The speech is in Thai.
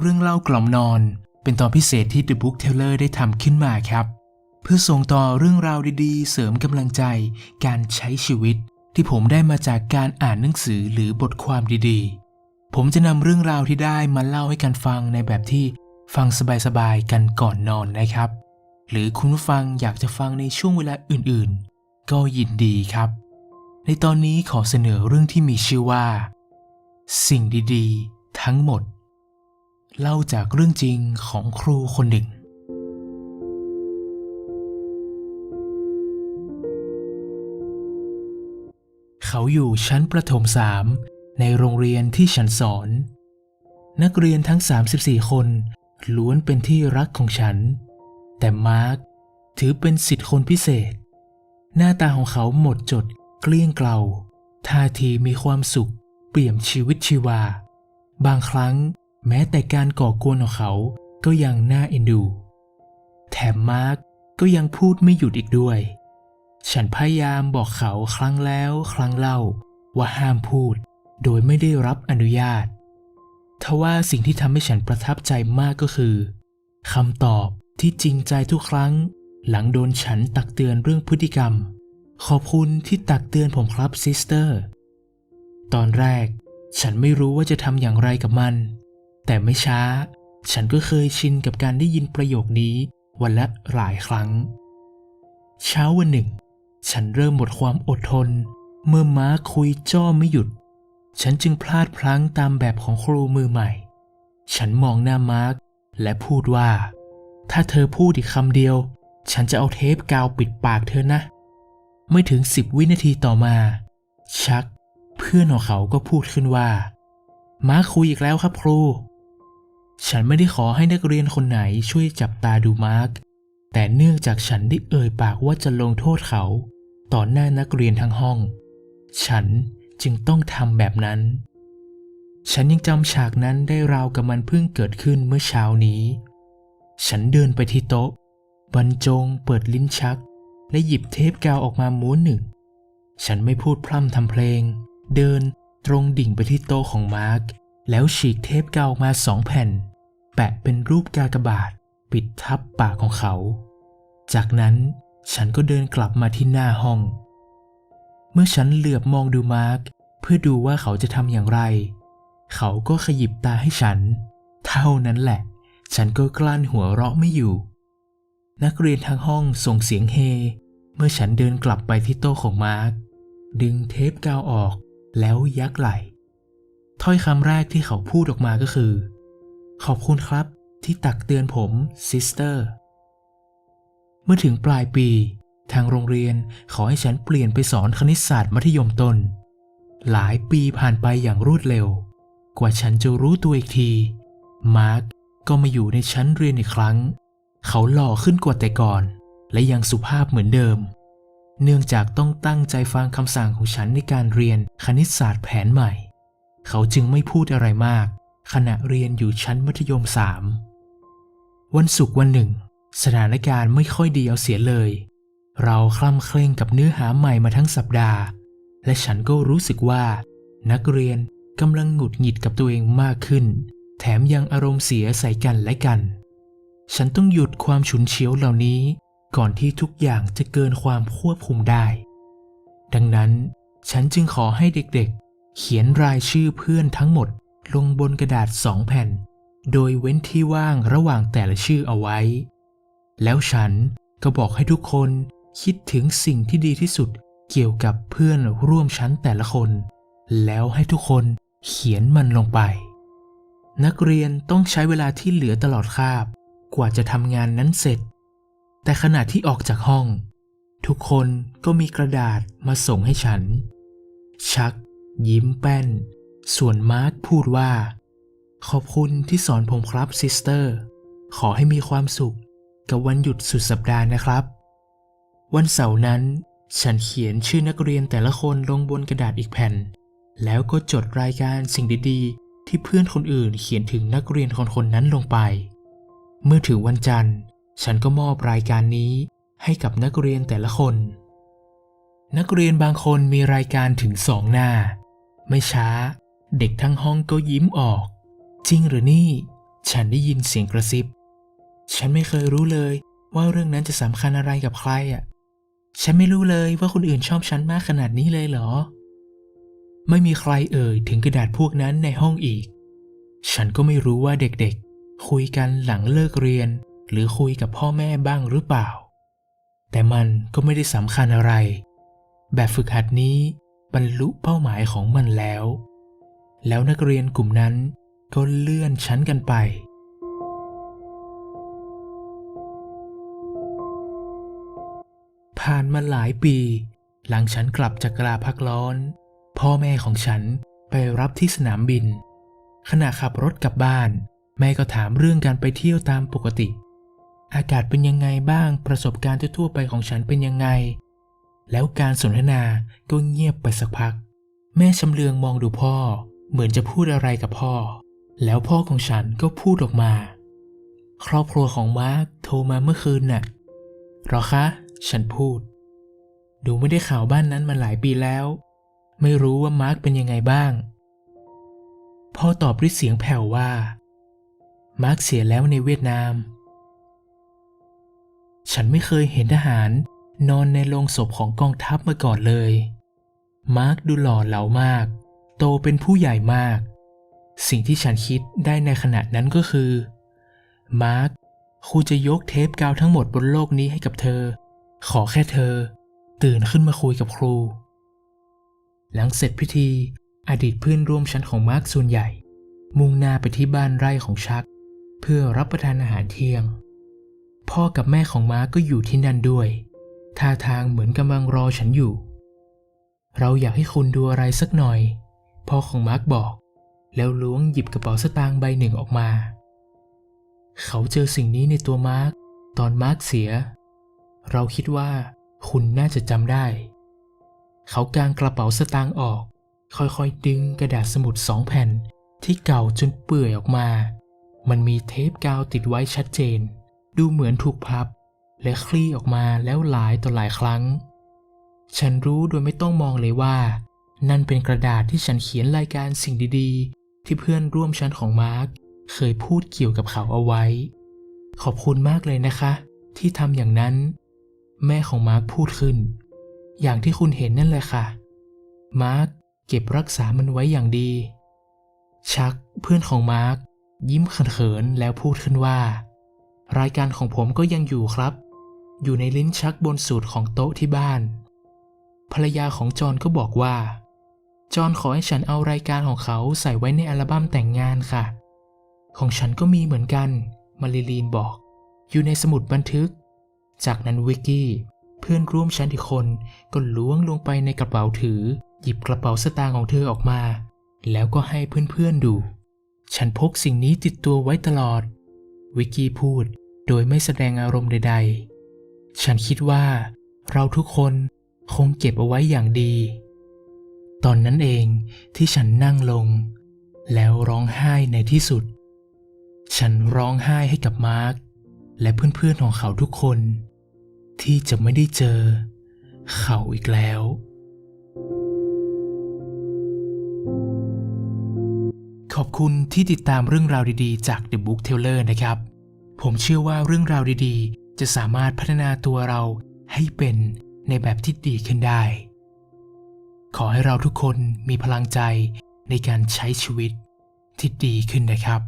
เรื่องเล่ากล่อมนอน เป็นตอนพิเศษที่ The Book Teller ได้ทำขึ้นมาครับ เพื่อส่งต่อเรื่องราวดีๆ เสริมกำลังใจ การใช้ชีวิต ที่ผมได้มาจากการอ่านหนังสือหรือบทความดีๆ ผมจะนำเรื่องราวที่ได้มาเล่าให้กันฟังในแบบที่ฟังสบายๆกันก่อนนอนนะครับ หรือคุณผู้ฟังอยากจะฟังในช่วงเวลาอื่นๆ ก็ยินดีครับ ในตอนนี้ขอเสนอเรื่องที่มีชื่อว่า สิ่งดีๆ ทั้งหมด เล่าจากเรื่องจริงของครูคนหนึ่ง เขาอยู่ชั้นประถมสามในโรงเรียนที่ฉันสอน นักเรียนทั้ง 34 คนล้วนเป็นที่รักของฉัน แต่มาร์คถือเป็นสิทธิ์คนพิเศษ หน้าตาของเขาหมดจดเกลี้ยงเกลาท่าทีมีความสุข เปี่ยมชีวิตชีวา บางครั้ง แม้แต่การก่อกวนของเขาก็ยังน่าเอ็นดู แถมมาร์กก็ยังพูดไม่หยุดอีกด้วย ฉันพยายามบอกเขาครั้งแล้วครั้งเล่าว่าห้ามพูด โดยไม่ได้รับอนุญาตทว่าสิ่งที่ทำให้ฉันประทับใจมากก็คือคำตอบที่จริงใจทุกครั้ง หลังโดนฉันตักเตือนเรื่องพฤติกรรม ขอบคุณที่ตักเตือนผมครับซิสเตอร์ ตอนแรก ฉันไม่รู้ว่าจะทำอย่างไรกับมัน แต่ไม่ช้า ฉันก็เคยชินกับการได้ยินประโยคนี้วันละหลายครั้ง เช้าวันหนึ่ง ฉันเริ่มหมดความอดทน เมื่อม้าคุยจ้อไม่หยุด ฉันจึงพลาดพลั้งตามแบบของครูมือใหม่ ฉันมองหน้ามาร์กและพูดว่า ถ้าเธอพูดอีกคำเดียว ฉันจะเอาเทปกาวปิดปากเธอนะ ไม่ถึงสิบวินาทีต่อมา ชัก เพื่อนของเขาก็พูดขึ้นว่า ม้าคุยอีกแล้วครับครู ฉันไม่ได้ขอให้นักเรียนคนไหนช่วยจับตาดูมาร์กแต่เนื่องจากฉันได้เอ่ยปากว่าจะลงโทษเขา ต่อหน้านักเรียนทั้งห้อง ฉันจึงต้องทำแบบนั้น ฉันยังจำฉากนั้นได้ราวกับมันเพิ่งเกิดขึ้นเมื่อเช้านี้ ฉันเดินไปที่โต๊ะ บรรจงเปิดลิ้นชัก และหยิบเทปกาวออกมาม้วนหนึ่ง ฉันไม่พูดพร่ำทำเพลง เดินตรงดิ่งไปที่โต๊ะของมาร์กแล้วฉีกเทปกาวมาสองแผ่น แปะเป็นรูปกากบาท ปิดทับปากของเขา จากนั้นฉันก็เดินกลับมาที่หน้าห้อง เมื่อฉันเหลือบมองดูมาร์กเพื่อดูว่าเขาจะทำอย่างไร เขาก็ขยิบตาให้ฉัน เท่านั้นแหละ ฉันก็กลั้นหัวเราะไม่อยู่ นักเรียนทั้งห้องส่งเสียงเฮ เมื่อฉันเดินกลับไปที่โต๊ะของมาร์กดึงเทปกาวออกแล้วยักไหล่ถ้อยคำแรกที่เขาพูดออกมาก็คือ ขอบคุณครับที่ตักเตือนผมซิสเตอร์ เมื่อถึงปลายปี ทางโรงเรียนขอให้ฉันเปลี่ยนไปสอนคณิตศาสตร์มัธยมต้น หลายปีผ่านไปอย่างรวดเร็ว กว่าฉันจะรู้ตัวอีกที มาร์กก็มาอยู่ในชั้นเรียนอีกครั้ง เขาหล่อขึ้นกว่าแต่ก่อน และยังสุภาพเหมือนเดิม เนื่องจากต้องตั้งใจฟังคำสั่งของฉันในการเรียนคณิตศาสตร์แผนใหม่ เขาจึงไม่พูดอะไรมาก ขณะเรียนอยู่ชั้นมัธยมสามวันศุกร์วันหนึ่ง สถานการณ์ไม่ค่อยดีเอาเสียเลย เราคล่ำเคร่งกับเนื้อหาใหม่มาทั้งสัปดาห์ และฉันก็รู้สึกว่า นักเรียนกำลังหงุดหงิดกับตัวเองมากขึ้น แถมยังอารมณ์เสียใส่กันและกัน ฉันต้องหยุดความฉุนเฉียวเหล่านี้ ก่อนที่ทุกอย่างจะเกินความควบคุมได้ ดังนั้น ฉันจึงขอให้เด็กๆ เขียนรายชื่อเพื่อนทั้งหมด ลงบนกระดาษสองแผ่น โดยเว้นที่ว่างระหว่างแต่ละชื่อเอาไว้ แล้วฉันก็บอกให้ทุกคนคิดถึงสิ่งที่ดีที่สุดเกี่ยวกับเพื่อนร่วมชั้นแต่ละคน แล้วให้ทุกคนเขียนมันลงไป นักเรียนต้องใช้เวลาที่เหลือตลอดคาบ กว่าจะทำงานนั้นเสร็จ แต่ขณะที่ออกจากห้อง ทุกคนก็มีกระดาษมาส่งให้ฉัน ชัก ยิ้มแป้น ส่วนมาร์คพูดว่า ขอบคุณที่สอนผมครับซิสเตอร์ ขอให้มีความสุขกับวันหยุดสุดสัปดาห์นะครับ วันเสาร์นั้น ฉันเขียนชื่อนักเรียนแต่ละคนลงบนกระดาษอีกแผ่น แล้วก็จดรายการสิ่งดีๆ ที่เพื่อนคนอื่นเขียนถึงนักเรียนคนคนนั้นลงไป เมื่อถึงวันจันทร์ ฉันก็มอบรายการนี้ให้กับนักเรียนแต่ละคน นักเรียนบางคนมีรายการถึงสองหน้า ไม่ช้า เด็กทั้งห้องก็ยิ้มออก จริงหรือนี่ ฉันได้ยินเสียงกระซิบ ฉันไม่เคยรู้เลยว่าเรื่องนั้นจะสำคัญอะไรกับใครอะ ฉันไม่รู้เลยว่าคนอื่นชอบฉันมากขนาดนี้เลยเหรอ ไม่มีใครเอ่ยถึงกระดาษพวกนั้นในห้องอีก ฉันก็ไม่รู้ว่าเด็กๆ คุยกันหลังเลิกเรียน หรือคุยกับพ่อแม่บ้างหรือเปล่า แต่มันก็ไม่ได้สำคัญอะไร แบบฝึกหัดนี้บรรลุเป้าหมายของมันแล้ว แล้วนักเรียนกลุ่มนั้นก็เลื่อนชั้นกันไป ผ่านมาหลายปี หลังฉันกลับจากกลาพักร้อน พ่อแม่ของฉันไปรับที่สนามบิน ขณะขับรถกลับบ้าน แม่ก็ถามเรื่องการไปเที่ยวตามปกติ อากาศเป็นยังไงบ้างประสบการณ์ทั่วไปของฉันเป็นยังไง แล้วการสนทนาก็เงียบไปสักพัก แม่ชำเลืองมองดูพ่อ เหมือนจะพูดอะไรกับพ่อ แล้วพ่อของฉันก็พูดออกมา ครอบครัวของมาร์คโทรมาเมื่อคืนน่ะหรอคะ ฉันพูด ดูไม่ได้ข่าวบ้านนั้นมาหลายปีแล้ว ไม่รู้ว่ามาร์คเป็นยังไงบ้าง พ่อตอบด้วยเสียงแผ่วว่า มาร์คเสียแล้วในเวียดนาม ฉันไม่เคยเห็นทหารนอนในโรงศพของกองทัพมาก่อนเลย มาร์คดูหล่อเหลามาก โตเป็นผู้ใหญ่มาก สิ่งที่ฉันคิดได้ในขณะนั้นก็คือ มาร์คครูจะยกเทปกาวทั้งหมดบนโลกนี้ให้กับเธอ ขอแค่เธอ ตื่นขึ้นมาคุยกับครู หลังเสร็จพิธี อดีตเพื่อนร่วมชั้นของมาร์คส่วนใหญ่ มุ่งหน้าไปที่บ้านไร่ของชัก เพื่อรับประทานอาหารเที่ยง พ่อกับแม่ของมาร์คก็อยู่ที่นั่นด้วย ท่าทางเหมือนกำลังรอฉันอยู่ เราอยากให้คุณดูอะไรสักหน่อย พ่อของมาร์คบอก แล้วล้วงหยิบกระเป๋าสตางค์ใบหนึ่งออกมา เขาเจอสิ่งนี้ในตัวมาร์คตอนมาร์คเสีย เราคิดว่าคุณน่าจะจำได้ เขากางกระเป๋าสตางค์ออก ค่อยๆดึงกระดาษสมุดสองแผ่นที่เก่าจนเปื่อยออกมา มันมีเทปกาวติดไว้ชัดเจน ดูเหมือนถูกพับ และคลี่ออกมาแล้วหลายต่อหลายครั้ง ฉันรู้โดยไม่ต้องมองเลยว่า นั่นเป็นกระดาษที่ฉันเขียนรายการสิ่งดีๆ ที่เพื่อนร่วมชั้นของมาร์คเคยพูดเกี่ยวกับเขาเอาไว้ ขอบคุณมากเลยนะคะ ที่ทำอย่างนั้น แม่ของมาร์คพูดขึ้น อย่างที่คุณเห็นนั่นเลยค่ะ มาร์คเก็บรักษามันไว้อย่างดี ชักเพื่อนของมาร์คยิ้มเขินๆแล้วพูดขึ้นว่า รายการของผมก็ยังอยู่ครับ อยู่ในลิ้นชักบนสูตรของโต๊ะที่บ้าน ภรรยาของจอห์นก็บอกว่า จอห์นขอให้ฉันเอารายการของเขาใส่ไว้ในอัลบั้มแต่งงานค่ะ ของฉันก็มีเหมือนกัน มาริลีนบอก อยู่ในสมุดบันทึก จากนั้นวิกกี้ เพื่อนร่วมชั้นอีกคนก็ล้วงลงไปในกระเป๋าถือ หยิบกระเป๋าสตางค์ของเธอออกมา แล้วก็ให้เพื่อนๆดู ฉันพกสิ่งนี้ติดตัวไว้ตลอด วิกกี้พูดโดยไม่แสดงอารมณ์ใด ๆ ฉันคิดว่า เราทุกคนคงเก็บเอาไว้อย่างดี อนนั้นเองที่ฉันนั่งลง แล้วร้องไห้ในที่สุด ฉันร้องไห้ให้กับมาร์คและเพื่อนๆของเขาทุกคน ที่จะไม่ได้เจอ เขาอีกแล้ว ขอบคุณที่ติดตามเรื่องราวดีๆ จาก The Book Teller นะครับ ผมเชื่อว่าเรื่องราวดีๆ จะสามารถพัฒนาตัวเราให้เป็นในแบบที่ดีขึ้นได้ ขอให้เราทุกคนมีพลังใจในการใช้ชีวิตที่ดีขึ้นนะครับ